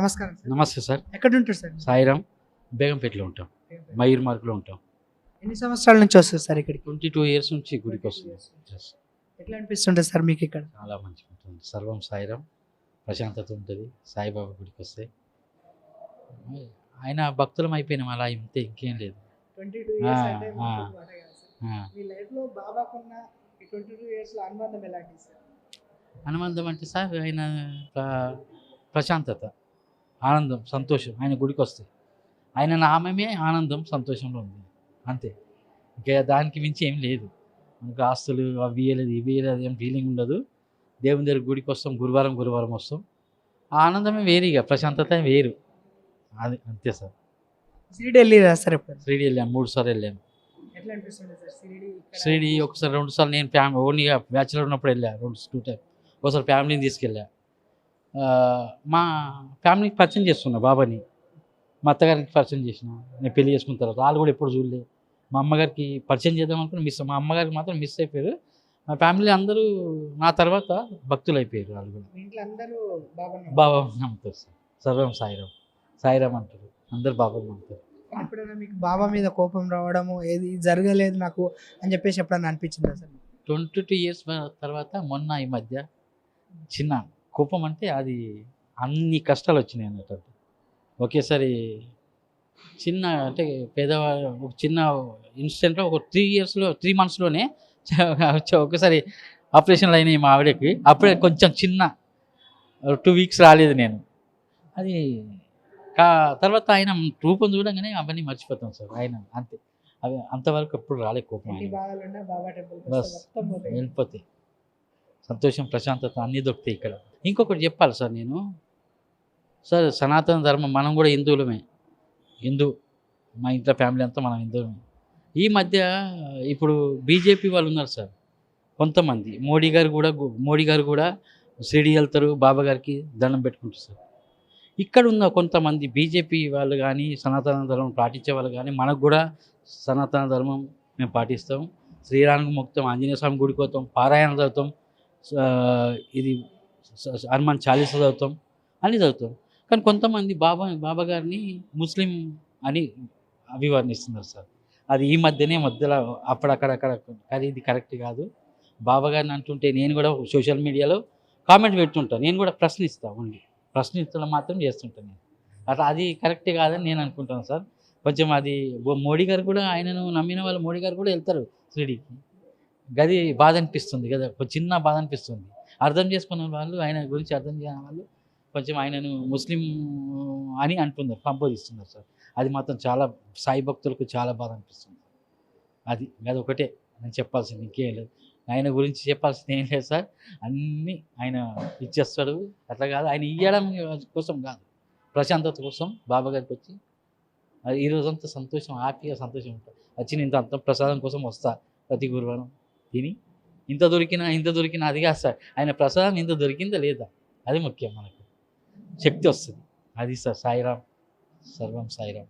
నమస్కారం సార్. నమస్తే సార్. ఎక్కడ ఉంటారు సార్ సాయిరామ్ బేగంపేటలో ఉంటాం. మయూర్ మార్కులో ఉంటాం. ఎన్ని సంవత్సరాల నుంచి వస్తుంది సార్ ఇక్కడికి? ట్వంటీ టూ ఇయర్స్ నుంచి గుడికి వస్తుంది. ఎట్లా అనిపిస్తుంటుంది సార్ మీకు ఇక్కడ? చాలా మంచిగా ఉంటుంది. సర్వం సాయిరామ్ ప్రశాంతత ఉంటుంది. సాయిబాబా గుడికి వస్తే. ఆయన భక్తులం అయిపోయినాం అలా ఇంతే ఇంకేం లేదు. అనుబంధం అంటే సార్ ఆయన ప్ర- ప్రశాంతత. ఆనందం సంతోషం ఆయన గుడికి వస్తే ఆయన నామమే ఆనందం సంతోషంలో ఉంది. అంతే. ఇంకా దానికి మించి ఏం లేదు. మనకు ఆస్తులు అవి ఇయ్యలేదు ఇవి ఇయ్యలేదు ఏం ఫీలింగ్ ఉండదు. దేవుని దగ్గర గుడికి వస్తాం గురువారం గురువారం వస్తాం. ఆ ఆనందమే వేరు ఇక ప్రశాంతత వేరు. అది అంతే సార్. సిరిడి వెళ్ళిరా సార్ ఎప్పుడు? శ్రీడి వెళ్ళాము మూడు సార్లు ఇక్కడ- శ్రీడి ఒకసారి రెండు సార్లు నేను ఫ్యామిలీ ఓన్లీగా బ్యాచులర్ ఉన్నప్పుడు వెళ్ళా రెండు టూ టైం. ఒకసారి ఫ్యామిలీని తీసుకెళ్ళా. మా ఫ్యామిలీకి పరిచయం చేస్తున్నా బాబాని. మా అత్తగారికి పరిచయం చేసిన. నేను పెళ్ళి చేసుకున్న తర్వాత వాళ్ళు కూడా ఎప్పుడు చూడలే. మా అమ్మగారికి పరిచయం చేద్దాం అనుకుని మిస్ మా అమ్మగారికి మాత్రం మిస్ అయిపోయారు. మా ఫ్యామిలీ అందరూ నా తర్వాత భక్తులు అయిపోయారు వాళ్ళు కూడా. మీ ఇంట్లో అందరూ బాబా బాబా నమ్ముతారు సార్. సర్వం సాయిరామ్. సాయిరామ్ అంటారు. అందరు బాబా నమ్ముతారు. ఎప్పుడైనా మీకు బాబా మీద కోపం రావడము ఏది జరగలేదు నాకు అని చెప్పేసి ఎప్పుడైనా అనిపించిందా సార్? ట్వంటీ టూ ఇయర్స్ తర్వాత మొన్న ఈ మధ్య చిన్న కోపం అంటే అది అన్ని కష్టాలు వచ్చినాయి అన్నట్టు. ఒకేసారి చిన్న అంటే పేదవాళ్ళు ఒక చిన్న ఇన్సిడెంట్లో ఒక త్రీ ఇయర్స్లో త్రీ మంత్స్లోనే ఒకసారి ఆపరేషన్లు అయినాయి మా ఆవిడకి. అప్పుడే కొంచెం చిన్న టూ వీక్స్ రాలేదు నేను. అది కా తర్వాత ఆయన రూపం చూడంగానే అవన్నీ మర్చిపోతాం సార్. ఆయన అంతే. అవి అంతవరకు ఎప్పుడు రాలే కోపం బస్. వెళ్ళిపోతాయి. సంతోషం ప్రశాంతత అన్నీ దొరుకుతాయి ఇక్కడ. ఇంకొకటి చెప్పాలి సార్ నేను. సార్ సనాతన ధర్మం మనం కూడా హిందువులమే. హిందూ మా ఇంట్లో ఫ్యామిలీ అంతా మనం హిందువులమే. ఈ మధ్య ఇప్పుడు బీజేపీ వాళ్ళు ఉన్నారు సార్. కొంతమంది. మోడీ గారు కూడా మోడీ గారు కూడా సిడి వెళ్తారు బాబా గారికి దండం పెట్టుకుంటారు సార్. ఇక్కడ ఉన్న కొంతమంది బీజేపీ వాళ్ళు కానీ సనాతన ధర్మం పాటించే వాళ్ళు కానీ మనకు కూడా సనాతన ధర్మం మేము పాటిస్తాం. శ్రీరామకు మొక్కుతాం ఆంజనేయ స్వామి గుడికి పోతాం పారాయణ చదువుతాం ఇది హనుమాన్ చాలీస చదువుతాం అని చదువుతాం కానీ కొంతమంది బాబా బాబా గారిని ముస్లిం అని అభివర్ణిస్తున్నారు సార్. అది ఈ మధ్యనే మధ్యలో అప్పుడక్కడక్కడ కానీ ఇది కరెక్ట్ కాదు. బాబా గారిని అంటుంటే నేను కూడా సోషల్ మీడియాలో కామెంట్ పెట్టుంటాను నేను కూడా ప్రశ్నిస్తాను ఓన్లీ ప్రశ్నించడం మాత్రం చేస్తుంటాను నేను. అట్లా అది కరెక్ట్ కాదని నేను అనుకుంటాను సార్. కొంచెం అది మోడీ గారు కూడా ఆయనను నమ్మిన వాళ్ళు మోడీ గారు కూడా వెళ్తారు షిరిడీకి గది బాధ అనిపిస్తుంది కదా ఒక చిన్న బాధ అనిపిస్తుంది. అర్థం చేసుకున్న వాళ్ళు ఆయన గురించి అర్థం చేయని వాళ్ళు కొంచెం ఆయనను ముస్లిం అని అంటున్నారు పంపోదిస్తున్నారు సార్. అది మాత్రం చాలా సాయి భక్తులకు చాలా బాధ అనిపిస్తుంది. అది అది ఒకటే. నేను చెప్పాల్సింది ఇంకేం లేదు. ఆయన గురించి చెప్పాల్సింది ఏం లేదు సార్. అన్నీ ఆయన ఇచ్చేస్తాడు. అట్లా కాదు ఆయన ఇవ్వడం కోసం కాదు. ప్రశాంతత కోసం బాబా గారికి వచ్చి అది ఈ రోజంతా సంతోషం హ్యాపీగా సంతోషం ఉంటుంది. వచ్చి ఇంత అంత ప్రసాదం కోసం వస్తా ప్రతి గురువారం. తిని ఇంత దొరికినా ఇంత దొరికినా అది కాదు సార్. ఆయన ప్రసాదం ఇంత దొరికిందా లేదా? అది ముఖ్యం మనకు. శక్తి వస్తుంది. అది సార్ సాయిరామ్. సర్వం సాయిరామ్.